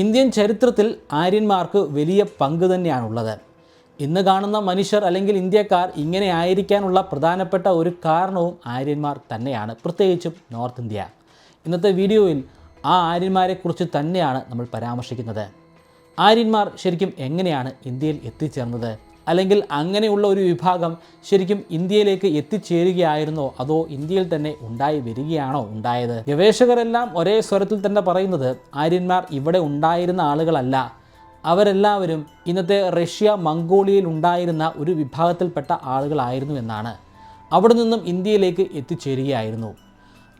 Indian ചരിത്രത്തിൽ ആര്യന്മാർക്ക് വലിയ പങ്ക് തന്നെയാണുള്ളത്. ഇന്ന് കാണുന്ന മനുഷ്യർ അല്ലെങ്കിൽ ഇന്ത്യക്കാർ ഇങ്ങനെ ആയിരിക്കാനുള്ള പ്രധാനപ്പെട്ട ഒരു കാരണവും ആര്യന്മാർ തന്നെയാണ്. പ്രത്യേകിച്ചും നോർത്ത് ഇന്ത്യ. ഇന്നത്തെ വീഡിയോയിൽ ആ ആര്യന്മാരെക്കുറിച്ച് തന്നെയാണ് നമ്മൾ പരാമർശിക്കുന്നത്. ആര്യന്മാർ ശരിക്കും എങ്ങനെയാണ് ഇന്ത്യയിൽ എത്തിച്ചേർന്നത്? അല്ലെങ്കിൽ അങ്ങനെയുള്ള ഒരു വിഭാഗം ശരിക്കും ഇന്ത്യയിലേക്ക് എത്തിച്ചേരുകയായിരുന്നോ? അതോ ഇന്ത്യയിൽ തന്നെ ഉണ്ടായി വരികയാണോ ഉണ്ടായത്? ഗവേഷകരെല്ലാം ഒരേ സ്വരത്തിൽ തന്നെ പറയുന്നത് ആര്യന്മാർ ഇവിടെ ഉണ്ടായിരുന്ന ആളുകളല്ല. അവരെല്ലാവരും ഇന്നത്തെ റഷ്യ മംഗോളിയയിൽ ഉണ്ടായിരുന്ന ഒരു വിഭാഗത്തിൽപ്പെട്ട ആളുകളായിരുന്നു എന്നാണ്. അവിടെ നിന്നും ഇന്ത്യയിലേക്ക് എത്തിച്ചേരുകയായിരുന്നു.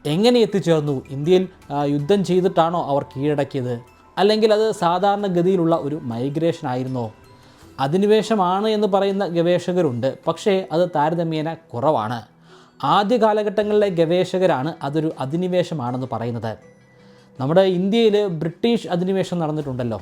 എങ്ങനെ എത്തിച്ചേർന്നു? ഇന്ത്യയിൽ യുദ്ധം ചെയ്തിട്ടാണോ അവർ കീഴടക്കിയത്? അല്ലെങ്കിൽ അത് സാധാരണഗതിയിലുള്ള ഒരു മൈഗ്രേഷൻ ആയിരുന്നോ? അധിനിവേശമാണ് എന്ന് പറയുന്ന ഗവേഷകരുണ്ട്. പക്ഷേ അത് താരതമ്യേന കുറവാണ്. ആദ്യ കാലഘട്ടങ്ങളിലെ ഗവേഷകരാണ് അതൊരു അധിനിവേശമാണെന്ന് പറയുന്നത്. നമ്മുടെ ഇന്ത്യയിൽ ബ്രിട്ടീഷ് അധിനിവേശം നടന്നിട്ടുണ്ടല്ലോ.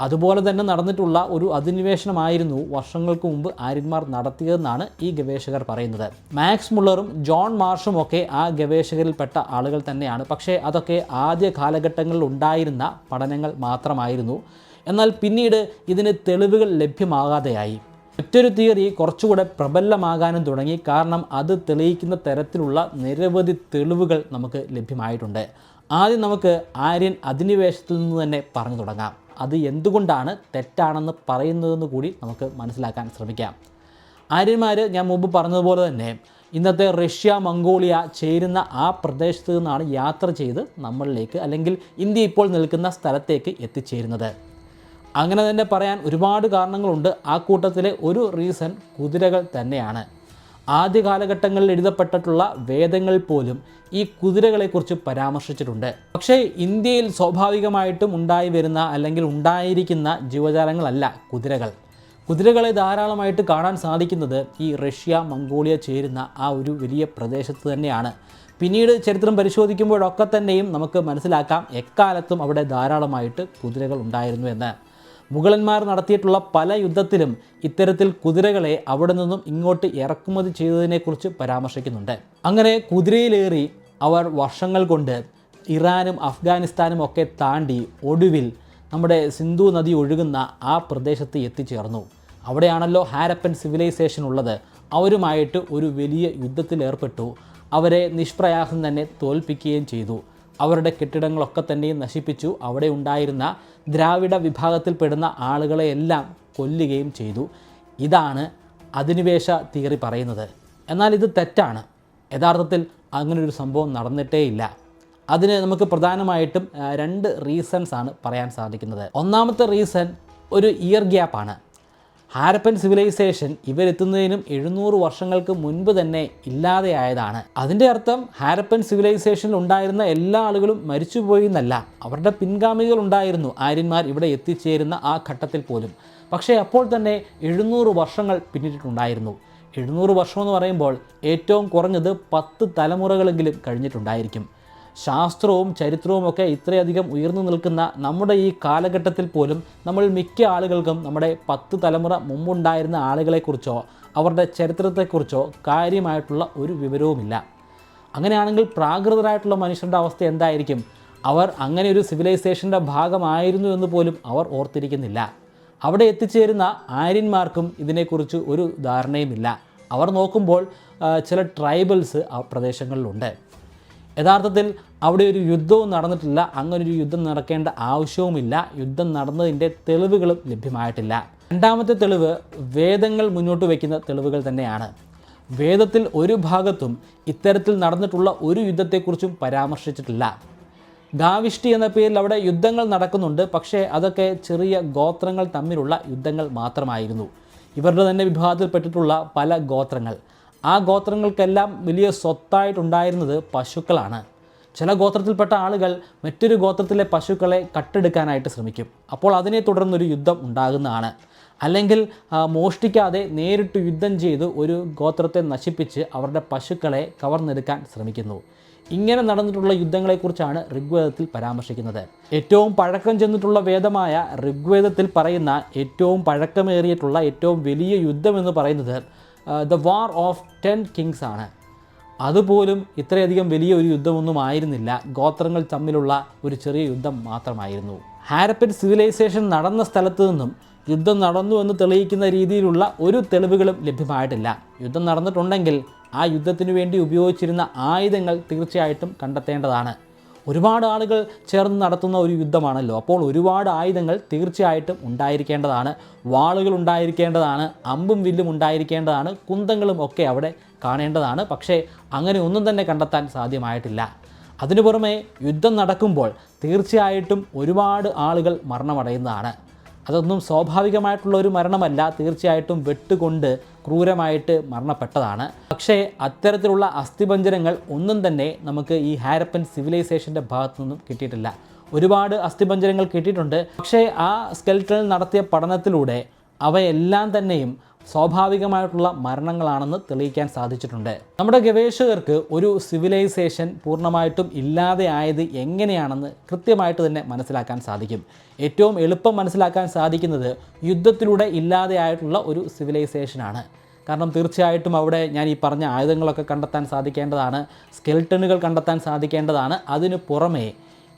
അതുപോലെ തന്നെ നടന്നിട്ടുള്ള ഒരു അധിനിവേശനമായിരുന്നു വർഷങ്ങൾക്ക് മുമ്പ് ആര്യന്മാർ നടത്തിയതെന്നാണ് ഈ ഗവേഷകർ പറയുന്നത്. മാക്സ് മുള്ളറും ജോൺ മാർഷും ഒക്കെ ആ ഗവേഷകരിൽപ്പെട്ട ആളുകൾ തന്നെയാണ്. പക്ഷേ അതൊക്കെ ആദ്യ കാലഘട്ടങ്ങളിൽ ഉണ്ടായിരുന്ന പഠനങ്ങൾ മാത്രമായിരുന്നു. എന്നാൽ പിന്നീട് ഇതിന് തെളിവുകൾ ലഭ്യമാകാതെയായി. മറ്റൊരു തിയറി കുറച്ചുകൂടെ പ്രബലമാകാനും തുടങ്ങി. കാരണം അത് തെളിയിക്കുന്ന തരത്തിലുള്ള നിരവധി തെളിവുകൾ നമുക്ക് ലഭ്യമായിട്ടുണ്ട്. ആദ്യം നമുക്ക് ആര്യൻ അധിനിവേശത്തിൽ നിന്ന് തന്നെ പറഞ്ഞു തുടങ്ങാം. അത് എന്തുകൊണ്ടാണ് തെറ്റാണെന്ന് പറയുന്നതെന്ന് കൂടി നമുക്ക് മനസ്സിലാക്കാൻ ശ്രമിക്കാം. ആര്യന്മാർ ഞാൻ മുമ്പ് പറഞ്ഞതുപോലെ തന്നെ ഇന്നത്തെ റഷ്യ മംഗോളിയ ചേരുന്ന ആ പ്രദേശത്ത് നിന്നാണ് യാത്ര ചെയ്ത് നമ്മളിലേക്ക് അല്ലെങ്കിൽ ഇന്ത്യ ഇപ്പോൾ നിൽക്കുന്ന സ്ഥലത്തേക്ക് എത്തിച്ചേരുന്നത്. അങ്ങനെ തന്നെ പറയാൻ ഒരുപാട് കാരണങ്ങളുണ്ട്. ആ കൂട്ടത്തിലെ ഒരു റീസൺ കുതിരകൾ തന്നെയാണ്. ആദ്യ കാലഘട്ടങ്ങളിൽ എഴുതപ്പെട്ടിട്ടുള്ള വേദങ്ങൾ പോലും ഈ കുതിരകളെക്കുറിച്ച് പരാമർശിച്ചിട്ടുണ്ട്. പക്ഷേ ഇന്ത്യയിൽ സ്വാഭാവികമായിട്ടും ഉണ്ടായി വരുന്ന അല്ലെങ്കിൽ ഉണ്ടായിരിക്കുന്ന ജീവജാലങ്ങളല്ല കുതിരകൾ. കുതിരകളെ ധാരാളമായിട്ട് കാണാൻ സാധിക്കുന്നത് ഈ റഷ്യ മംഗോളിയ ചേരുന്ന ആ ഒരു വലിയ പ്രദേശത്ത് തന്നെയാണ്. പിന്നീട് ചരിത്രം പരിശോധിക്കുമ്പോഴൊക്കെ തന്നെയും നമുക്ക് മനസ്സിലാക്കാം എക്കാലത്തും അവിടെ ധാരാളമായിട്ട് കുതിരകൾ ഉണ്ടായിരുന്നു എന്ന്. മുഗളന്മാർ നടത്തിയിട്ടുള്ള പല യുദ്ധത്തിലും ഇത്തരത്തിൽ കുതിരകളെ അവിടെ നിന്നും ഇങ്ങോട്ട് ഇറക്കുമതി ചെയ്തതിനെക്കുറിച്ച് പരാമർശിക്കുന്നുണ്ട്. അങ്ങനെ കുതിരയിലേറി അവർ വർഷങ്ങൾ കൊണ്ട് ഇറാനും അഫ്ഗാനിസ്ഥാനും ഒക്കെ താണ്ടി ഒടുവിൽ നമ്മുടെ സിന്ധു നദി ഒഴുകുന്ന ആ പ്രദേശത്ത് എത്തിച്ചേർന്നു. അവിടെയാണല്ലോ ഹാരപ്പൻ സിവിലൈസേഷൻ ഉള്ളത്. അവരുമായിട്ട് ഒരു വലിയ യുദ്ധത്തിൽ ഏർപ്പെട്ടു അവരെ നിഷ്പ്രയാസം തന്നെ തോൽപ്പിക്കുകയും ചെയ്തു. അവരുടെ കെട്ടിടങ്ങളൊക്കെ തന്നെയും നശിപ്പിച്ചു. അവിടെ ഉണ്ടായിരുന്ന ദ്രാവിഡ വിഭാഗത്തിൽപ്പെടുന്ന ആളുകളെയെല്ലാം കൊല്ലുകയും ചെയ്തു. ഇതാണ് അധിനിവേശ തിയറി പറയുന്നത്. എന്നാൽ ഇത് തെറ്റാണ്. യഥാർത്ഥത്തിൽ അങ്ങനൊരു സംഭവം നടന്നിട്ടേയില്ല. അതിന് നമുക്ക് പ്രധാനമായിട്ടും രണ്ട് റീസൺസ് ആണ് പറയാൻ സാധിക്കുന്നത്. ഒന്നാമത്തെ റീസൺ ഒരു ഇയർ ഗ്യാപ്പാണ് ഹാരപ്പൻ സിവിലൈസേഷൻ ഇവരെത്തുന്നതിനും എഴുന്നൂറ് വർഷങ്ങൾക്ക് മുൻപ് തന്നെ ഇല്ലാതെയായതാണ്. അതിന്റെ അർത്ഥം ഹാരപ്പൻ സിവിലൈസേഷനിൽ ഉണ്ടായിരുന്ന എല്ലാ ആളുകളും മരിച്ചുപോയി എന്നല്ല. അവരുടെ പിൻഗാമികൾ ഉണ്ടായിരുന്നു. ആര്യന്മാർ ഇവിടെ എത്തിച്ചേരുന്ന ആ ഘട്ടത്തിൽ പോലും. പക്ഷേ അപ്പോൾ തന്നെ എഴുന്നൂറ് വർഷങ്ങൾ പിന്നിട്ടിട്ടുണ്ടായിരുന്നു. എഴുന്നൂറ് വർഷമെന്ന് പറയുമ്പോൾ ഏറ്റവും കുറഞ്ഞത് പത്ത് തലമുറകളെങ്കിലും കഴിഞ്ഞിട്ടുണ്ടായിരിക്കും. ശാസ്ത്രവും ചരിത്രവും ഒക്കെ ഇത്രയധികം ഉയർന്നു നിൽക്കുന്ന നമ്മുടെ ഈ കാലഘട്ടത്തിൽ പോലും നമ്മൾ മിക്ക ആളുകൾക്കും നമ്മുടെ പത്ത് തലമുറ മുമ്പുണ്ടായിരുന്ന ആളുകളെക്കുറിച്ചോ അവരുടെ ചരിത്രത്തെക്കുറിച്ചോ കാര്യമായിട്ടുള്ള ഒരു വിവരവുമില്ല. അങ്ങനെയാണെങ്കിൽ പ്രാകൃതരായിട്ടുള്ള മനുഷ്യരുടെ അവസ്ഥ എന്തായിരിക്കും? അവർ അങ്ങനെ ഒരു സിവിലൈസേഷന്റെ ഭാഗമായിരുന്നു എന്ന് പോലും അവർ ഓർത്തിരിക്കുന്നില്ല. അവിടെ എത്തിച്ചേരുന്ന ആര്യന്മാർക്കും ഇതിനെക്കുറിച്ച് ഒരു ധാരണയുമില്ല. അവർ നോക്കുമ്പോൾ ചില ട്രൈബൽസ് ആ പ്രദേശങ്ങളിലുണ്ട്. യഥാർത്ഥത്തിൽ അവിടെ ഒരു യുദ്ധവും നടന്നിട്ടില്ല. അങ്ങനൊരു യുദ്ധം നടക്കേണ്ട ആവശ്യവുമില്ല. യുദ്ധം നടന്നതിന്റെ തെളിവുകളും ലഭ്യമായിട്ടില്ല. രണ്ടാമത്തെ തെളിവ് വേദങ്ങൾ മുന്നോട്ട് വയ്ക്കുന്ന തെളിവുകൾ തന്നെയാണ്. വേദത്തിൽ ഒരു ഭാഗത്തും ഇത്തരത്തിൽ നടന്നിട്ടുള്ള ഒരു യുദ്ധത്തെക്കുറിച്ചും പരാമർശിച്ചിട്ടില്ല. ഗാവിഷ്ടി എന്ന പേരിൽ അവിടെ യുദ്ധങ്ങൾ നടക്കുന്നുണ്ട്. പക്ഷേ അതൊക്കെ ചെറിയ ഗോത്രങ്ങൾ തമ്മിലുള്ള യുദ്ധങ്ങൾ മാത്രമായിരുന്നു. ഇവരുടെ തന്നെ വിഭാഗത്തിൽപ്പെട്ടിട്ടുള്ള പല ഗോത്രങ്ങൾ. ആ ഗോത്രങ്ങൾക്കെല്ലാം വലിയ സ്വത്തായിട്ടുണ്ടായിരുന്നത് പശുക്കളാണ്. ചില ഗോത്രത്തിൽപ്പെട്ട ആളുകൾ മറ്റൊരു ഗോത്രത്തിലെ പശുക്കളെ കട്ടെടുക്കാനായിട്ട് ശ്രമിക്കും. അപ്പോൾ അതിനെ തുടർന്നൊരു യുദ്ധം ഉണ്ടാകുന്നതാണ്. അല്ലെങ്കിൽ മോഷ്ടിക്കാതെ നേരിട്ട് യുദ്ധം ചെയ്ത് ഒരു ഗോത്രത്തെ നശിപ്പിച്ച് അവരുടെ പശുക്കളെ കവർന്നെടുക്കാൻ ശ്രമിക്കുന്നു. ഇങ്ങനെ നടന്നിട്ടുള്ള യുദ്ധങ്ങളെക്കുറിച്ചാണ് ഋഗ്വേദത്തിൽ പരാമർശിക്കുന്നത്. ഏറ്റവും പഴക്കം ചെന്നിട്ടുള്ള വേദമായ ഋഗ്വേദത്തിൽ പറയുന്ന ഏറ്റവും പഴക്കമേറിയിട്ടുള്ള ഏറ്റവും വലിയ യുദ്ധം എന്ന് പറയുന്നത് the war of ten kings ആണ്. അതുപോലും ഇത്രയധികം വലിയ ഒരു യുദ്ധമൊന്നും ആയിരുന്നില്ല. ഗോത്രങ്ങൾ തമ്മിലുള്ള ഒരു ചെറിയ യുദ്ധം മാത്രമായിരുന്നു. ഹാരപ്പൻ സിവിലൈസേഷൻ നടന്ന സ്ഥലത്ത് നിന്നും യുദ്ധം നടന്നു എന്ന് തെളിയിക്കുന്ന രീതിയിലുള്ള ഒരു തെളിവുകളും ലഭ്യമായിട്ടില്ല. യുദ്ധം നടന്നിട്ടുണ്ടെങ്കിൽ ആ യുദ്ധത്തിനു വേണ്ടി ഉപയോഗിച്ചിരുന്ന ആയുധങ്ങൾ തീർച്ചയായിട്ടും കണ്ടെത്തേണ്ടതാണ്. ഒരുപാട് ആളുകൾ ചേർന്ന് നടത്തുന്ന ഒരു യുദ്ധമാണല്ലോ. അപ്പോൾ ഒരുപാട് ആയുധങ്ങൾ തീർച്ചയായിട്ടും ഉണ്ടായിരിക്കേണ്ടതാണ്. വാളുകൾ ഉണ്ടായിരിക്കേണ്ടതാണ്. അമ്പും വില്ലും ഉണ്ടായിരിക്കേണ്ടതാണ്. കുന്തങ്ങളും ഒക്കെ അവിടെ കാണേണ്ടതാണ്. പക്ഷേ അങ്ങനെ ഒന്നും തന്നെ കണ്ടെത്താൻ സാധ്യമായിട്ടില്ല. അതിനു പുറമെ യുദ്ധം നടക്കുമ്പോൾ തീർച്ചയായിട്ടും ഒരുപാട് ആളുകൾ മരണമടയുന്നതാണ്. അതൊന്നും സ്വാഭാവികമായിട്ടുള്ള ഒരു മരണമല്ല. തീർച്ചയായിട്ടും വെട്ടുകൊണ്ട് ക്രൂരമായിട്ട് മരണപ്പെട്ടതാണ്. പക്ഷേ അത്തരത്തിലുള്ള അസ്ഥിപഞ്ജരങ്ങൾ ഒന്നും തന്നെ നമുക്ക് ഈ ഹാരപ്പൻ സിവിലൈസേഷന്റെ ഭാഗത്തു നിന്നും കിട്ടിയിട്ടില്ല. ഒരുപാട് അസ്ഥിപഞ്ജരങ്ങൾ കിട്ടിയിട്ടുണ്ട്. പക്ഷേ ആ സ്കെൽറ്റണിൽ നടത്തിയ പഠനത്തിലൂടെ അവയെല്ലാം തന്നെയും സ്വാഭാവികമായിട്ടുള്ള മരണങ്ങളാണെന്ന് തെളിയിക്കാൻ സാധിച്ചിട്ടുണ്ട്. നമ്മുടെ ഗവേഷകർക്ക് ഒരു സിവിലൈസേഷൻ പൂർണമായിട്ടും ഇല്ലാതെ ആയത് എങ്ങനെയാണെന്ന് കൃത്യമായിട്ട് തന്നെ മനസ്സിലാക്കാൻ സാധിക്കും. ഏറ്റവും എളുപ്പം മനസ്സിലാക്കാൻ സാധിക്കുന്നത് യുദ്ധത്തിലൂടെ ഇല്ലാതെയായിട്ടുള്ള ഒരു സിവിലൈസേഷനാണ് കാരണം തീർച്ചയായിട്ടും അവിടെ ഞാൻ ഈ പറഞ്ഞ ആയുധങ്ങളൊക്കെ കണ്ടെത്താൻ സാധിക്കേണ്ടതാണ് സ്കെൽട്ടണുകൾ കണ്ടെത്താൻ സാധിക്കേണ്ടതാണ്. അതിനു പുറമേ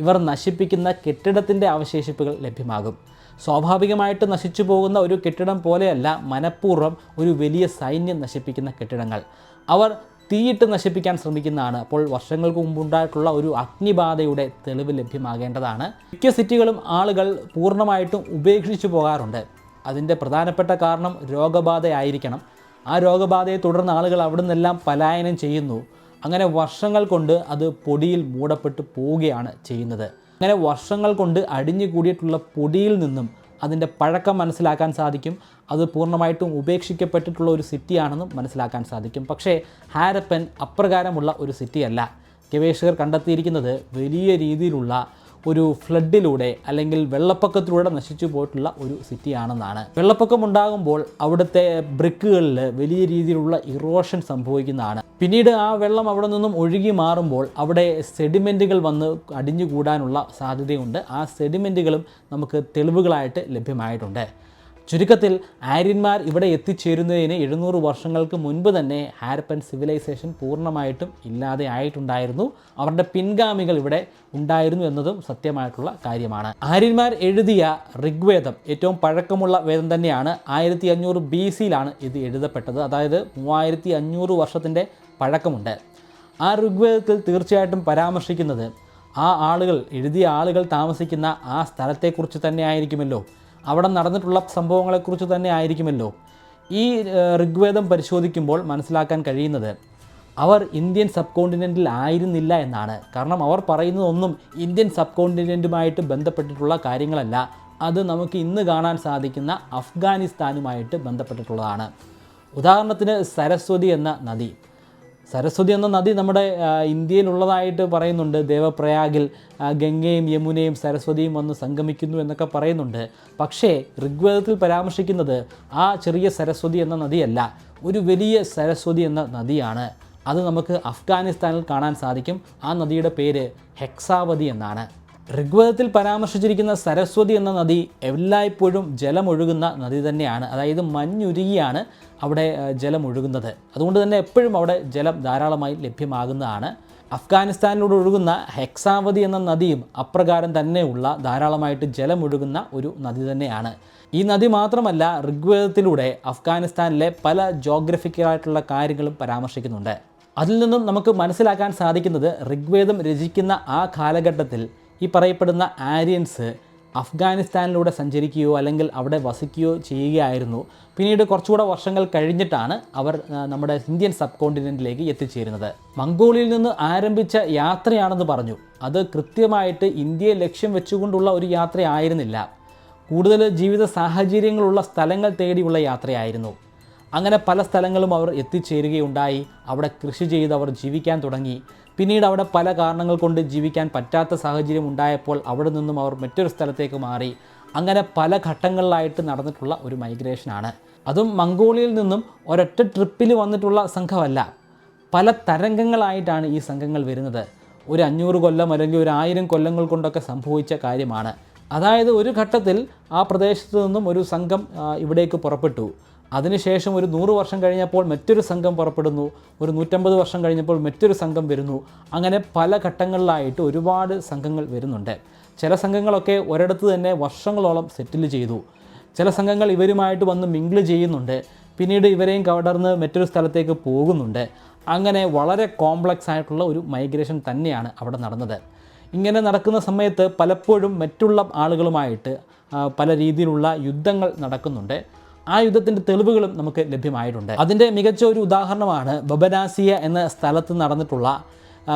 ഇവർ നശിപ്പിക്കുന്ന കെട്ടിടത്തിന്റെ അവശേഷിപ്പുകൾ ലഭ്യമാകും. സ്വാഭാവികമായിട്ട് നശിച്ചു പോകുന്ന ഒരു കെട്ടിടം പോലെയല്ല മനഃപൂർവം ഒരു വലിയ സൈന്യം നശിപ്പിക്കുന്ന കെട്ടിടങ്ങൾ. അവർ തീയിട്ട് നശിപ്പിക്കാൻ ശ്രമിക്കുന്നതാണ്. അപ്പോൾ വർഷങ്ങൾക്ക് മുമ്പുണ്ടായിട്ടുള്ള ഒരു അഗ്നിബാധയുടെ തെളിവ് ലഭ്യമാകേണ്ടതാണ്. മിക്ക സിറ്റികളും ആളുകൾ പൂർണമായിട്ടും ഉപേക്ഷിച്ചു പോകാറുണ്ട്. അതിന്റെ പ്രധാനപ്പെട്ട കാരണം രോഗബാധയായിരിക്കണം. ആ രോഗബാധയെ തുടർന്ന് ആളുകൾ അവിടെ നിന്നെല്ലാം പലായനം ചെയ്യുന്നു. അങ്ങനെ വർഷങ്ങൾ കൊണ്ട് അത് പൊടിയിൽ മൂടപ്പെട്ട് പോവുകയാണ് ചെയ്യുന്നത്. അങ്ങനെ വർഷങ്ങൾ കൊണ്ട് അടിഞ്ഞു കൂടിയിട്ടുള്ള പൊടിയിൽ നിന്നും അതിന്റെ പഴക്കം മനസ്സിലാക്കാൻ സാധിക്കും. അത് പൂർണമായിട്ടും ഉപേക്ഷിക്കപ്പെട്ടിട്ടുള്ള ഒരു സിറ്റിയാണെന്നും മനസ്സിലാക്കാൻ സാധിക്കും. പക്ഷേ ഹാരപ്പൻ അപ്രകാരമുള്ള ഒരു സിറ്റിയല്ല. ഗവേഷകർ കണ്ടെത്തിയിരിക്കുന്നത് വലിയ രീതിയിലുള്ള ഒരു ഫ്ലഡിലൂടെ അല്ലെങ്കിൽ വെള്ളപ്പൊക്കത്തിലൂടെ നശിച്ചു പോയിട്ടുള്ള ഒരു സിറ്റിയാണെന്നാണ്. വെള്ളപ്പൊക്കം ഉണ്ടാകുമ്പോൾ അവിടുത്തെ ബ്രിക്കുകളിൽ വലിയ രീതിയിലുള്ള ഇറോഷൻ സംഭവിക്കുന്നതാണ്. പിന്നീട് ആ വെള്ളം അവിടെ നിന്നും ഒഴുകി മാറുമ്പോൾ അവിടെ സെഡിമെന്റുകൾ വന്ന് അടിഞ്ഞുകൂടാനുള്ള സാധ്യതയുണ്ട്. ആ സെഡിമെന്റുകളും നമുക്ക് തെളിവുകളായിട്ട് ലഭ്യമായിട്ടുണ്ട്. ചുരുക്കത്തിൽ ആര്യന്മാർ ഇവിടെ എത്തിച്ചേരുന്നതിന് എഴുന്നൂറ് വർഷങ്ങൾക്ക് മുൻപ് തന്നെ ഹാരപ്പൻ സിവിലൈസേഷൻ പൂർണമായിട്ടും ഇല്ലാതെ ആയിട്ടുണ്ടായിരുന്നു. അവരുടെ പിൻഗാമികൾ ഇവിടെ ഉണ്ടായിരുന്നു എന്നതും സത്യമായിട്ടുള്ള കാര്യമാണ്. ആര്യന്മാർ എഴുതിയ ഋഗ്വേദം ഏറ്റവും പഴക്കമുള്ള വേദം തന്നെയാണ്. ആയിരത്തി അഞ്ഞൂറ് ബി സിയിലാണ് ഇത് എഴുതപ്പെട്ടത്. അതായത് മൂവായിരത്തി അഞ്ഞൂറ് വർഷത്തിന്റെ പഴക്കമുണ്ട്. ആ ഋഗ്വേദത്തിൽ തീർച്ചയായിട്ടും പരാമർശിക്കുന്നത് ആ ആളുകൾ എഴുതിയ ആളുകൾ താമസിക്കുന്ന ആ സ്ഥലത്തെക്കുറിച്ച് തന്നെ ആയിരിക്കുമല്ലോ അവിടെ നടന്നിട്ടുള്ള സംഭവങ്ങളെക്കുറിച്ച് തന്നെ ആയിരിക്കുമല്ലോ ഈ ഋഗ്വേദം പരിശോധിക്കുമ്പോൾ മനസ്സിലാക്കാൻ കഴിയുന്നത്. അവർ ഇന്ത്യൻ സബ് കോണ്ടിനെന്റിൽ ആയിരുന്നില്ല എന്നാണ്. കാരണം അവർ പറയുന്നതൊന്നും ഇന്ത്യൻ സബ് കോണ്ടിനെന്റുമായിട്ട് ബന്ധപ്പെട്ടിട്ടുള്ള കാര്യങ്ങളല്ല. അത് നമുക്ക് ഇന്ന് കാണാൻ സാധിക്കുന്ന അഫ്ഗാനിസ്ഥാനുമായിട്ട് ബന്ധപ്പെട്ടിട്ടുള്ളതാണ്. ഉദാഹരണത്തിന് സരസ്വതി എന്ന നദി. സരസ്വതി എന്ന നദി നമ്മുടെ ഇന്ത്യയിലുള്ളതായിട്ട് പറയുന്നുണ്ട്. ദേവപ്രയാഗിൽ ഗംഗയും യമുനയും സരസ്വതിയും വന്ന് സംഗമിക്കുന്നു എന്നൊക്കെ പറയുന്നുണ്ട്. പക്ഷേ ഋഗ്വേദത്തിൽ പരാമർശിക്കുന്നത് ആ ചെറിയ സരസ്വതി എന്ന നദിയല്ല. ഒരു വലിയ സരസ്വതി എന്ന നദിയാണ്. അത് നമുക്ക് അഫ്ഗാനിസ്ഥാനിൽ കാണാൻ സാധിക്കും. ആ നദിയുടെ പേര് ഹെക്സാവതി എന്നാണ്. ഋഗ്വേദത്തിൽ പരാമർശിച്ചിരിക്കുന്ന സരസ്വതി എന്ന നദി എല്ലായ്പ്പോഴും ജലമൊഴുകുന്ന നദി തന്നെയാണ്. അതായത് മഞ്ഞുരുകിയാണ് അവിടെ ജലമൊഴുകുന്നത്. അതുകൊണ്ട് തന്നെ എപ്പോഴും അവിടെ ജലം ധാരാളമായി ലഭ്യമാകുന്നതാണ്. അഫ്ഗാനിസ്ഥാനിലൂടെ ഒഴുകുന്ന ഹെക്സാവതി എന്ന നദിയും അപ്രകാരം തന്നെയുള്ള ധാരാളമായിട്ട് ജലമൊഴുകുന്ന ഒരു നദി തന്നെയാണ്. ഈ നദി മാത്രമല്ല ഋഗ്വേദത്തിലൂടെ അഫ്ഗാനിസ്ഥാനിലെ പല ജോഗ്രഫിക്കലായിട്ടുള്ള കാര്യങ്ങളും പരാമർശിക്കുന്നുണ്ട്. അതിൽ നിന്നും നമുക്ക് മനസ്സിലാക്കാൻ സാധിക്കുന്നത് ഋഗ്വേദം രചിക്കുന്ന ആ കാലഘട്ടത്തിൽ ഈ പറയപ്പെടുന്ന ആര്യൻസ് അഫ്ഗാനിസ്ഥാനിലൂടെ സഞ്ചരിക്കുകയോ അല്ലെങ്കിൽ അവിടെ വസിക്കുകയോ ചെയ്യുകയായിരുന്നു. പിന്നീട് കുറച്ചുകൂടെ വർഷങ്ങൾ കഴിഞ്ഞിട്ടാണ് അവർ നമ്മുടെ ഇന്ത്യൻ സബ് കോണ്ടിനെന്റിലേക്ക് എത്തിച്ചേരുന്നത്. മംഗോളിയയിൽ നിന്ന് ആരംഭിച്ച യാത്രയാണെന്ന് പറഞ്ഞു. അത് കൃത്യമായിട്ട് ഇന്ത്യയെ ലക്ഷ്യം വെച്ചുകൊണ്ടുള്ള ഒരു യാത്രയായിരുന്നില്ല. കൂടുതൽ ജീവിത സാഹചര്യങ്ങളുള്ള സ്ഥലങ്ങൾ തേടിയുള്ള യാത്രയായിരുന്നു. അങ്ങനെ പല സ്ഥലങ്ങളും അവർ എത്തിച്ചേരുകയുണ്ടായി. അവിടെ കൃഷി ചെയ്ത് അവർ ജീവിക്കാൻ തുടങ്ങി. പിന്നീട് അവിടെ പല കാരണങ്ങൾ കൊണ്ട് ജീവിക്കാൻ പറ്റാത്ത സാഹചര്യം ഉണ്ടായപ്പോൾ അവിടെ നിന്നും അവർ മറ്റൊരു സ്ഥലത്തേക്ക് മാറി. അങ്ങനെ പല ഘട്ടങ്ങളിലായിട്ട് നടന്നിട്ടുള്ള ഒരു മൈഗ്രേഷനാണ് അതും മംഗോളിയയിൽ നിന്നും ഒരൊറ്റ ട്രിപ്പിൽ വന്നിട്ടുള്ള സംഘമല്ല. പല തരംഗങ്ങളായിട്ടാണ് ഈ സംഘങ്ങൾ വരുന്നത്. ഒരു അഞ്ഞൂറ് കൊല്ലം അല്ലെങ്കിൽ ഒരു ആയിരം കൊല്ലങ്ങൾ കൊണ്ടൊക്കെ സംഭവിച്ച കാര്യമാണ്. അതായത് ഒരു ഘട്ടത്തിൽ ആ പ്രദേശത്ത് നിന്നും ഒരു സംഘം ഇവിടേക്ക് പുറപ്പെട്ടു. അതിനുശേഷം ഒരു നൂറ് വർഷം കഴിഞ്ഞപ്പോൾ മറ്റൊരു സംഘം പുറപ്പെടുന്നു. ഒരു നൂറ്റമ്പത് വർഷം കഴിഞ്ഞപ്പോൾ മറ്റൊരു സംഘം വരുന്നു. അങ്ങനെ പല ഘട്ടങ്ങളിലായിട്ട് ഒരുപാട് സംഘങ്ങൾ വരുന്നുണ്ട്. ചില സംഘങ്ങളൊക്കെ ഒരിടത്ത് തന്നെ വർഷങ്ങളോളം സെറ്റിൽ ചെയ്തു. ചില സംഘങ്ങൾ ഇവരുമായിട്ട് വന്ന് മിങ്കിൾ ചെയ്യുന്നുണ്ട്. പിന്നീട് ഇവരെയും കവടർന്ന് മറ്റൊരു സ്ഥലത്തേക്ക് പോകുന്നുണ്ട്. അങ്ങനെ വളരെ കോംപ്ലക്സ് ആയിട്ടുള്ള ഒരു മൈഗ്രേഷൻ തന്നെയാണ് അവിടെ നടന്നത്. ഇങ്ങനെ നടക്കുന്ന സമയത്ത് പലപ്പോഴും മറ്റുള്ള ആളുകളുമായിട്ട് പല രീതിയിലുള്ള യുദ്ധങ്ങൾ നടക്കുന്നുണ്ട്. ആ യുദ്ധത്തിന്റെ തെളിവുകളും നമുക്ക് ലഭ്യമായിട്ടുണ്ട്. അതിന്റെ മികച്ച ഒരു ഉദാഹരണമാണ് ബബനാസിയ എന്ന സ്ഥലത്ത് നടന്നിട്ടുള്ള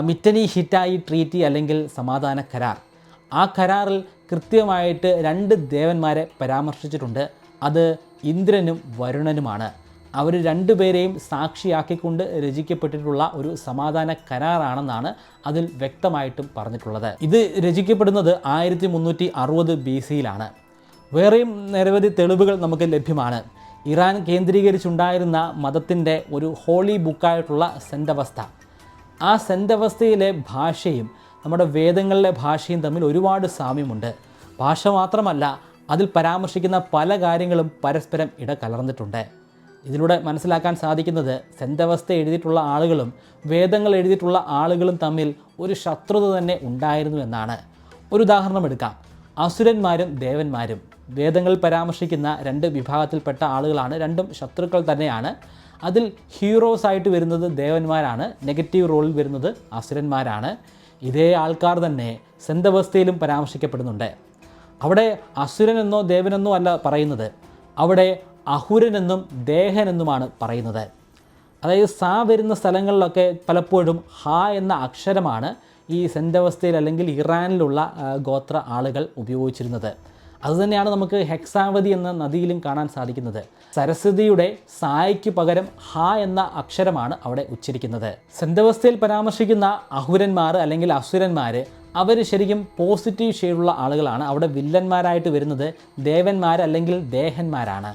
മിറ്റനി ഹിറ്റായി ട്രീറ്റി അല്ലെങ്കിൽ സമാധാന കരാർ. ആ കരാറിൽ കൃത്യമായിട്ട് രണ്ട് ദേവന്മാരെ പരാമർശിച്ചിട്ടുണ്ട്. അത് ഇന്ദ്രനും വരുണനുമാണ്. അവർ രണ്ടുപേരെയും സാക്ഷിയാക്കിക്കൊണ്ട് രചിക്കപ്പെട്ടിട്ടുള്ള ഒരു സമാധാന കരാറാണെന്നാണ് അതിൽ വ്യക്തമായിട്ടും പറഞ്ഞിട്ടുള്ളത്. ഇത് രചിക്കപ്പെടുന്നത് ആയിരത്തി മുന്നൂറ്റി അറുപത് ബി സിയിലാണ് വേറെയും നിരവധി തെളിവുകൾ നമുക്ക് ലഭ്യമാണ്. ഇറാൻ കേന്ദ്രീകരിച്ചുണ്ടായിരുന്ന മതത്തിന്റെ ഒരു ഹോളി ബുക്കായിട്ടുള്ള സെന്റവസ്ഥ ആ സെന്റവസ്ഥയിലെ ഭാഷയും നമ്മുടെ വേദങ്ങളിലെ ഭാഷയും തമ്മിൽ ഒരുപാട് സാമ്യമുണ്ട്. ഭാഷ മാത്രമല്ല അതിൽ പരാമർശിക്കുന്ന പല കാര്യങ്ങളും പരസ്പരം ഇടകലർന്നിട്ടുണ്ട്. ഇതിലൂടെ മനസ്സിലാക്കാൻ സാധിക്കുന്നത് സെന്റവസ്ഥ എഴുതിയിട്ടുള്ള ആളുകളും വേദങ്ങൾ എഴുതിയിട്ടുള്ള ആളുകളും തമ്മിൽ ഒരു ശത്രുത തന്നെ ഉണ്ടായിരുന്നു എന്നാണ്. ഒരു ഉദാഹരണം എടുക്കാം. അസുരന്മാരും ദേവന്മാരും. വേദങ്ങൾ പരാമർശിക്കുന്ന രണ്ട് വിഭാഗത്തിൽപ്പെട്ട ആളുകളാണ്. രണ്ടും ശത്രുക്കൾ തന്നെയാണ്. അതിൽ ഹീറോസ് ആയിട്ട് വരുന്നത് ദേവന്മാരാണ്. നെഗറ്റീവ് റോളിൽ വരുന്നത് അസുരന്മാരാണ്. ഇതേ ആൾക്കാർ തന്നെ സെന്തവസ്ഥയിലും പരാമർശിക്കപ്പെടുന്നുണ്ട്. അവിടെ അസുരനെന്നോ ദേവനെന്നോ അല്ല പറയുന്നത്. അവിടെ അഹുരനെന്നും ദേഹനെന്നുമാണ് പറയുന്നത്. അതായത് സാ വരുന്ന സ്ഥലങ്ങളിലൊക്കെ പലപ്പോഴും ഹ എന്ന അക്ഷരമാണ് ഈ സെന്റവസ്ഥയിൽ അല്ലെങ്കിൽ ഇറാനിലുള്ള ഗോത്ര ആളുകൾ ഉപയോഗിച്ചിരുന്നത്. അതുതന്നെയാണ് നമുക്ക് ഹെക്സാവതി എന്ന നദിയിലും കാണാൻ സാധിക്കുന്നത്. സരസ്വതിയുടെ സായ്ക്ക് പകരം ഹ എന്ന അക്ഷരമാണ് അവിടെ ഉച്ചരിക്കുന്നത്. സെന്തവസ്ഥയിൽ പരാമർശിക്കുന്ന അഹുരന്മാർ അല്ലെങ്കിൽ അസുരന്മാർ അവർ ശരിക്കും പോസിറ്റീവ് ഷെയ്ഡുള്ള ആളുകളാണ്. അവിടെ വില്ലന്മാരായിട്ട് വരുന്നത് ദേവന്മാർ അല്ലെങ്കിൽ ദേഹന്മാരാണ്.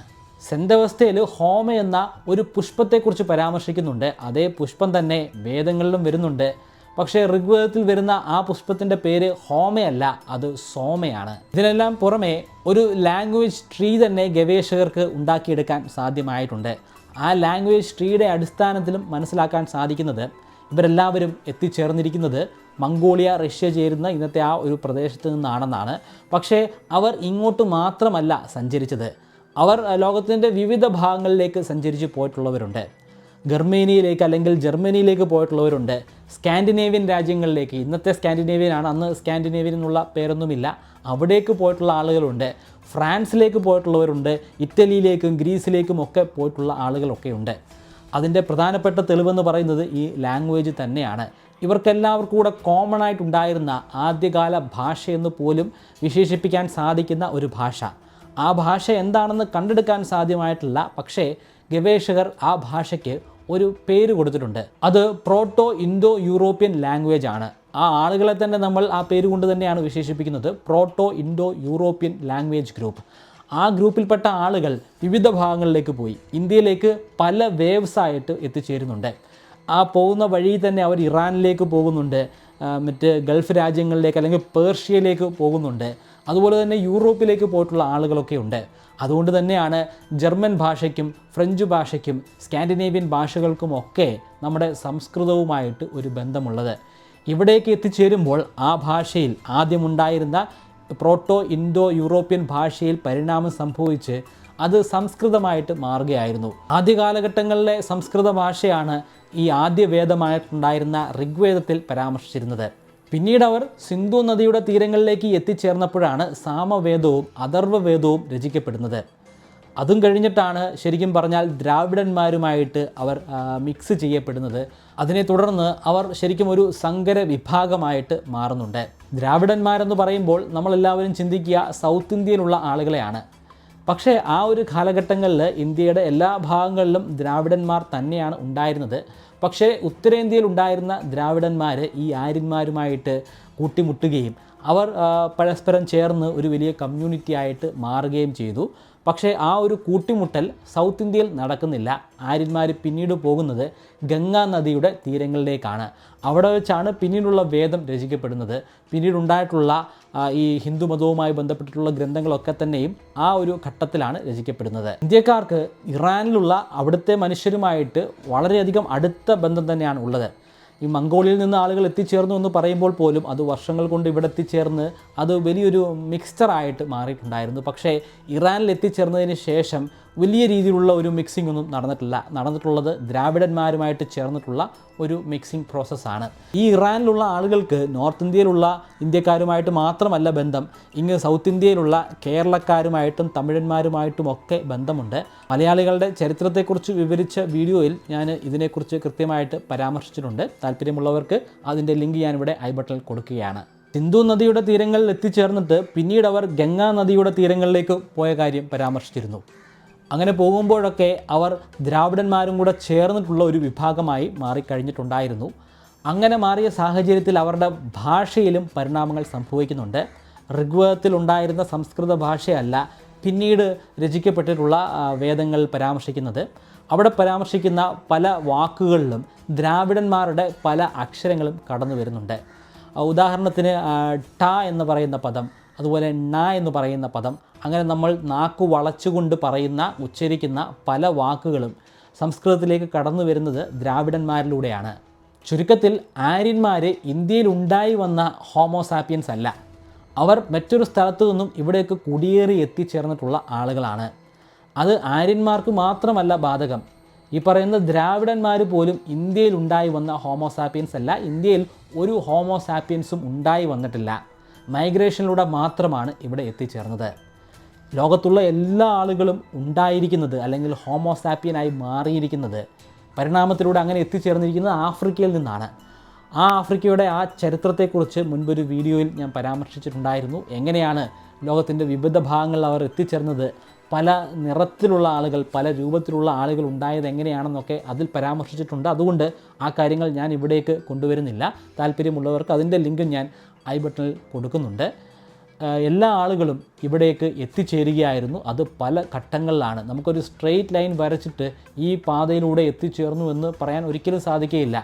സെന്തവസ്ഥയിൽ ഹോമ എന്ന ഒരു പുഷ്പത്തെക്കുറിച്ച് പരാമർശിക്കുന്നുണ്ട്. അതേ പുഷ്പം തന്നെ വേദങ്ങളിലും വരുന്നുണ്ട്. പക്ഷേ ഋഗ്വേദത്തിൽ വരുന്ന ആ പുഷ്പത്തിന്റെ പേര് ഹോമയല്ല അത് സോമയാണ്. ഇതിനെല്ലാം പുറമെ ഒരു ലാംഗ്വേജ് ട്രീ തന്നെ ഗവേഷകർക്ക് ഉണ്ടാക്കിയെടുക്കാൻ സാധ്യമായിട്ടുണ്ട്. ആ ലാംഗ്വേജ് ട്രീയുടെ അടിസ്ഥാനത്തിലും മനസ്സിലാക്കാൻ സാധിക്കുന്നത് ഇവരെല്ലാവരും എത്തിച്ചേർന്നിരിക്കുന്നത് മംഗോളിയ റഷ്യ ചേരുന്ന ഇന്നത്തെ ആ ഒരു പ്രദേശത്ത് നിന്നാണെന്നാണ്. പക്ഷേ അവർ ഇങ്ങോട്ട് മാത്രമല്ല സഞ്ചരിച്ചത്. അവർ ലോകത്തിന്റെ വിവിധ ഭാഗങ്ങളിലേക്ക് സഞ്ചരിച്ച് പോയിട്ടുള്ളവരുണ്ട്. ഗർമേനിയയിലേക്ക് അല്ലെങ്കിൽ ജർമ്മനിയിലേക്ക് പോയിട്ടുള്ളവരുണ്ട്. സ്കാൻഡിനേവ്യൻ രാജ്യങ്ങളിലേക്ക്. ഇന്നത്തെ സ്കാൻഡിനേവിയൻ ആണ് അന്ന് സ്കാൻഡിനേവ്യൻ എന്നുള്ള പേരൊന്നുമില്ല. അവിടേക്ക് പോയിട്ടുള്ള ആളുകളുണ്ട്. ഫ്രാൻസിലേക്ക് പോയിട്ടുള്ളവരുണ്ട്. ഇറ്റലിയിലേക്കും ഗ്രീസിലേക്കും ഒക്കെ പോയിട്ടുള്ള ആളുകളൊക്കെ ഉണ്ട് അതിന്റെ പ്രധാനപ്പെട്ട തെളിവെന്ന് പറയുന്നത് ഈ ലാംഗ്വേജ് തന്നെയാണ്. ഇവർക്കെല്ലാവർക്കും കൂടെ കോമൺ ആയിട്ടുണ്ടായിരുന്ന ആദ്യകാല ഭാഷയെന്ന് പോലും വിശേഷിപ്പിക്കാൻ സാധിക്കുന്ന ഒരു ഭാഷ. ആ ഭാഷ എന്താണെന്ന് കണ്ടെടുക്കാൻ സാധ്യമായിട്ടില്ല പക്ഷേ ഗവേഷകർ ആ ഭാഷയ്ക്ക് ഒരു പേര് കൊടുത്തിട്ടുണ്ട്. അത് പ്രോട്ടോ ഇൻഡോ യൂറോപ്യൻ ലാംഗ്വേജ് ആണ്. ആ ആളുകളെ തന്നെ നമ്മൾ ആ പേര് കൊണ്ട് തന്നെയാണ് വിശേഷിപ്പിക്കുന്നത്. Proto Indo European language group. ആ ഗ്രൂപ്പിൽപ്പെട്ട ആളുകൾ വിവിധ ഭാഗങ്ങളിലേക്ക് പോയി. ഇന്ത്യയിലേക്ക് പല വേവ്സ് ആയിട്ട് എത്തിച്ചേരുന്നുണ്ട്. ആ പോകുന്ന വഴി തന്നെ അവർ ഇറാനിലേക്ക് പോകുന്നുണ്ട് മറ്റ് ഗൾഫ് രാജ്യങ്ങളിലേക്ക് അല്ലെങ്കിൽ പേർഷ്യയിലേക്ക് പോകുന്നുണ്ട്. അതുപോലെ തന്നെ യൂറോപ്പിലേക്ക് പോയിട്ടുള്ള ആളുകളൊക്കെ ഉണ്ട്. അതുകൊണ്ട് തന്നെയാണ് ജർമ്മൻ ഭാഷയ്ക്കും ഫ്രഞ്ച് ഭാഷയ്ക്കും സ്കാൻഡിനേവിയൻ ഭാഷകൾക്കുമൊക്കെ നമ്മുടെ സംസ്കൃതവുമായിട്ട് ഒരു ബന്ധമുള്ളത്. ഇവിടേക്ക് എത്തിച്ചേരുമ്പോൾ ആ ഭാഷയിൽ ആദ്യമുണ്ടായിരുന്ന പ്രോട്ടോ ഇൻഡോ യൂറോപ്യൻ ഭാഷയിൽ പരിണാമം സംഭവിച്ച് അത് സംസ്കൃതമായിട്ട് മാറുകയായിരുന്നു. ആദ്യ കാലഘട്ടങ്ങളിലെ സംസ്കൃത ഭാഷയാണ് ഈ ആദ്യ വേദമായിട്ടുണ്ടായിരുന്ന ഋഗ്വേദത്തിൽ പരാമർശിച്ചിരുന്നത്. പിന്നീട് അവർ സിന്ധു നദിയുടെ തീരങ്ങളിലേക്ക് എത്തിച്ചേർന്നപ്പോഴാണ് സാമവേദവും അഥർവവേദവും രചിക്കപ്പെടുന്നത്. അതും കഴിഞ്ഞിട്ടാണ് ശരിക്കും പറഞ്ഞാൽ ദ്രാവിഡന്മാരുമായിട്ട് അവർ മിക്സ് ചെയ്യപ്പെടുന്നത്. അതിനെ തുടർന്ന് അവർ ശരിക്കും ഒരു സങ്കര വിഭാഗമായിട്ട് മാറുന്നുണ്ട്. ദ്രാവിഡന്മാരെന്ന് പറയുമ്പോൾ നമ്മളെല്ലാവരും ചിന്തിക്കുക സൗത്ത് ഇന്ത്യയിലുള്ള ആളുകളെയാണ്. പക്ഷേ ആ ഒരു കാലഘട്ടങ്ങളിൽ ഇന്ത്യയുടെ എല്ലാ ഭാഗങ്ങളിലും ദ്രാവിഡന്മാർ തന്നെയാണ് ഉണ്ടായിരുന്നത്. പക്ഷേ ഉത്തരേന്ത്യയിൽ ഉണ്ടായിരുന്ന ദ്രാവിഡന്മാർ ഈ ആര്യന്മാരുമായിട്ട് കൂട്ടിമുട്ടുകയും അവർ പരസ്പരം ചേർന്ന് ഒരു വലിയ കമ്മ്യൂണിറ്റി ആയിട്ട് മാറുകയും ചെയ്തു. പക്ഷേ ആ ഒരു കൂട്ടിമുട്ടൽ സൗത്ത് ഇന്ത്യയിൽ നടക്കുന്നില്ല. ആര്യന്മാർ പിന്നീട് പോകുന്നത് ഗംഗാ നദിയുടെ തീരങ്ങളിലേക്കാണ്. അവിടെ വെച്ചാണ് പിന്നീടുള്ള വേദം രചിക്കപ്പെടുന്നത്. പിന്നീടുണ്ടായിട്ടുള്ള ഈ ഹിന്ദു മതവുമായി ബന്ധപ്പെട്ടിട്ടുള്ള ഗ്രന്ഥങ്ങളൊക്കെ തന്നെയും ആ ഒരു ഘട്ടത്തിലാണ് രചിക്കപ്പെടുന്നത്. ഇന്ത്യക്കാർക്ക് ഇറാനിലുള്ള അവിടുത്തെ മനുഷ്യരുമായിട്ട് വളരെയധികം അടുത്ത ബന്ധം തന്നെയാണ് ഉള്ളത്. ഈ മംഗോളിയയിൽ നിന്ന് ആളുകൾ എത്തിച്ചേർന്നു എന്ന് പറയുമ്പോൾ പോലും അത് വർഷങ്ങൾ കൊണ്ട് ഇവിടെ എത്തിച്ചേർന്ന് അത് വലിയൊരു മിക്സ്ചറായിട്ട് മാറിയിട്ടുണ്ടായിരുന്നു. പക്ഷേ ഇറാനിൽ എത്തിച്ചേർന്നതിന് ശേഷം വലിയ രീതിയിലുള്ള ഒരു മിക്സിംഗ് ഒന്നും നടന്നിട്ടില്ല. നടന്നിട്ടുള്ളത് ദ്രാവിഡന്മാരുമായിട്ട് ചേർന്നിട്ടുള്ള ഒരു മിക്സിംഗ് പ്രോസസ്സാണ് ഈ ഇറാനിലുള്ള ആളുകൾക്ക് നോർത്ത് ഇന്ത്യയിലുള്ള ഇന്ത്യക്കാരുമായിട്ട് മാത്രമല്ല ബന്ധം. ഇങ്ങ് സൗത്ത് ഇന്ത്യയിലുള്ള കേരളക്കാരുമായിട്ടും തമിഴന്മാരുമായിട്ടും ഒക്കെ ബന്ധമുണ്ട്. മലയാളികളുടെ ചരിത്രത്തെക്കുറിച്ച് വിവരിച്ച വീഡിയോയിൽ ഞാൻ ഇതിനെക്കുറിച്ച് കൃത്യമായിട്ട് പരാമർശിച്ചിട്ടുണ്ട്. താല്പര്യമുള്ളവർക്ക് അതിന്റെ ലിങ്ക് ഞാനിവിടെ ഐ ബട്ടൺ കൊടുക്കുകയാണ്. സിന്ധു നദിയുടെ തീരങ്ങളിൽ എത്തിച്ചേർന്നിട്ട് പിന്നീട് അവർ ഗംഗാ നദിയുടെ തീരങ്ങളിലേക്ക് പോയ കാര്യം പരാമർശിച്ചിരുന്നു. അങ്ങനെ പോകുമ്പോഴൊക്കെ അവർ ദ്രാവിഡന്മാരും കൂടെ ചേർന്നിട്ടുള്ള ഒരു വിഭാഗമായി മാറിക്കഴിഞ്ഞിട്ടുണ്ടായിരുന്നു. അങ്ങനെ മാറിയ സാഹചര്യത്തിൽ അവരുടെ ഭാഷയിലും പരിണാമങ്ങൾ സംഭവിക്കുന്നുണ്ട്. ഋഗ്വേദത്തിലുണ്ടായിരുന്ന സംസ്കൃത ഭാഷയല്ല പിന്നീട് രചിക്കപ്പെട്ടിട്ടുള്ള വേദങ്ങൾ പരാമർശിക്കുന്നത്. അവിടെ പരാമർശിക്കുന്ന പല വാക്കുകളിലും ദ്രാവിഡന്മാരുടെ പല അക്ഷരങ്ങളും കടന്നു വരുന്നുണ്ട് ഉദാഹരണത്തിന് ട എന്ന് പറയുന്ന പദം അതുപോലെ ണ എന്ന് പറയുന്ന പദം അങ്ങനെ നമ്മൾ നാക്കു വളച്ചുകൊണ്ട് പറയുന്ന ഉച്ചരിക്കുന്ന പല വാക്കുകളും സംസ്കൃതത്തിലേക്ക് കടന്നു വരുന്നത് ദ്രാവിഡന്മാരിലൂടെയാണ്. ചുരുക്കത്തിൽ ആര്യന്മാർ ഇന്ത്യയിൽ ഉണ്ടായി വന്ന ഹോമോസാപ്പിയൻസ് അല്ല. അവർ മറ്റൊരു സ്ഥലത്തു നിന്നും ഇവിടേക്ക് കുടിയേറി എത്തിച്ചേർന്നിട്ടുള്ള ആളുകളാണ്. അത് ആര്യന്മാർക്ക് മാത്രമല്ല ബാധകം. ഈ പറയുന്ന ദ്രാവിഡന്മാർ പോലും ഇന്ത്യയിൽ ഉണ്ടായി വന്ന ഹോമോസാപ്പിയൻസ് അല്ല. ഇന്ത്യയിൽ ഒരു ഹോമോസാപ്പിയൻസും ഉണ്ടായി വന്നിട്ടില്ല. മൈഗ്രേഷനിലൂടെ മാത്രമാണ് ഇവിടെ എത്തിച്ചേർന്നത്. ലോകത്തുള്ള എല്ലാ ആളുകളും ഉണ്ടായിരിക്കുന്നത് അല്ലെങ്കിൽ ഹോമോസാപ്പിയനായി മാറിയിരിക്കുന്നത് പരിണാമത്തിലൂടെ അങ്ങനെ എത്തിച്ചേർന്നിരിക്കുന്നത് ആഫ്രിക്കയിൽ നിന്നാണ്. ആ ആഫ്രിക്കയുടെ ആ ചരിത്രത്തെക്കുറിച്ച് മുൻപൊരു വീഡിയോയിൽ ഞാൻ പരാമർശിച്ചിട്ടുണ്ടായിരുന്നു. എങ്ങനെയാണ് ലോകത്തിന്റെ വിവിധ ഭാഗങ്ങളിൽ അവർ എത്തിച്ചേർന്നത് പല നിറത്തിലുള്ള ആളുകൾ പല രൂപത്തിലുള്ള ആളുകൾ ഉണ്ടായത് എങ്ങനെയാണെന്നൊക്കെ അതിൽ പരാമർശിച്ചിട്ടുണ്ട്. അതുകൊണ്ട് ആ കാര്യങ്ങൾ ഞാൻ ഇവിടേക്ക് കൊണ്ടുവരുന്നില്ല. താല്പര്യമുള്ളവർക്ക് അതിന്റെ ലിങ്ക് ഞാൻ ഐ ബട്ടണിൽ കൊടുക്കുന്നുണ്ട്. എല്ലാ ആളുകളും ഇവിടേക്ക് എത്തിച്ചേരുകയായിരുന്നു. അത് പല ഘട്ടങ്ങളിലാണ്. നമുക്കൊരു സ്ട്രെയിറ്റ് ലൈൻ വരച്ചിട്ട് ഈ പാതയിലൂടെ എത്തിച്ചേർന്നു എന്ന് പറയാൻ ഒരിക്കലും സാധിക്കുകയില്ല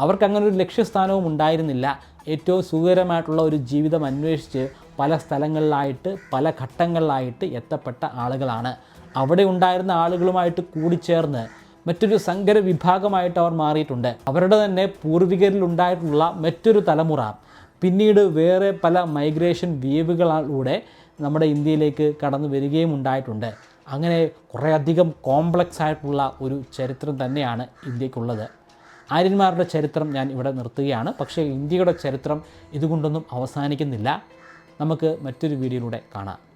അവർക്കങ്ങനൊരു ലക്ഷ്യസ്ഥാനവും ഉണ്ടായിരുന്നില്ല. ഏറ്റവും സുഖകരമായിട്ടുള്ള ഒരു ജീവിതം അന്വേഷിച്ച് പല സ്ഥലങ്ങളിലായിട്ട് പല ഘട്ടങ്ങളിലായിട്ട് എത്തപ്പെട്ട ആളുകളാണ്. അവിടെ ഉണ്ടായിരുന്ന ആളുകളുമായിട്ട് കൂടിച്ചേർന്ന് മറ്റൊരു സങ്കര വിഭാഗമായിട്ട് അവർ മാറിയിട്ടുണ്ട്. അവരുടെ തന്നെ പൂർവികരിൽ ഉണ്ടായിട്ടുള്ള മറ്റൊരു തലമുറ പിന്നീട് വേറെ പല മൈഗ്രേഷൻ വേവുകളിലൂടെ നമ്മുടെ ഇന്ത്യയിലേക്ക് കടന്നു വരികയും ഉണ്ടായിട്ടുണ്ട്. അങ്ങനെ കുറേയധികം കോംപ്ലക്സ് ആയിട്ടുള്ള ഒരു ചരിത്രം തന്നെയാണ് ഇന്ത്യക്കുള്ളത്. ആര്യന്മാരുടെ ചരിത്രം ഞാൻ ഇവിടെ നിർത്തുകയാണ്. പക്ഷേ ഇന്ത്യയുടെ ചരിത്രം ഇതുകൊണ്ടൊന്നും അവസാനിക്കുന്നില്ല. നമുക്ക് മറ്റൊരു വീഡിയോയിലൂടെ കാണാം.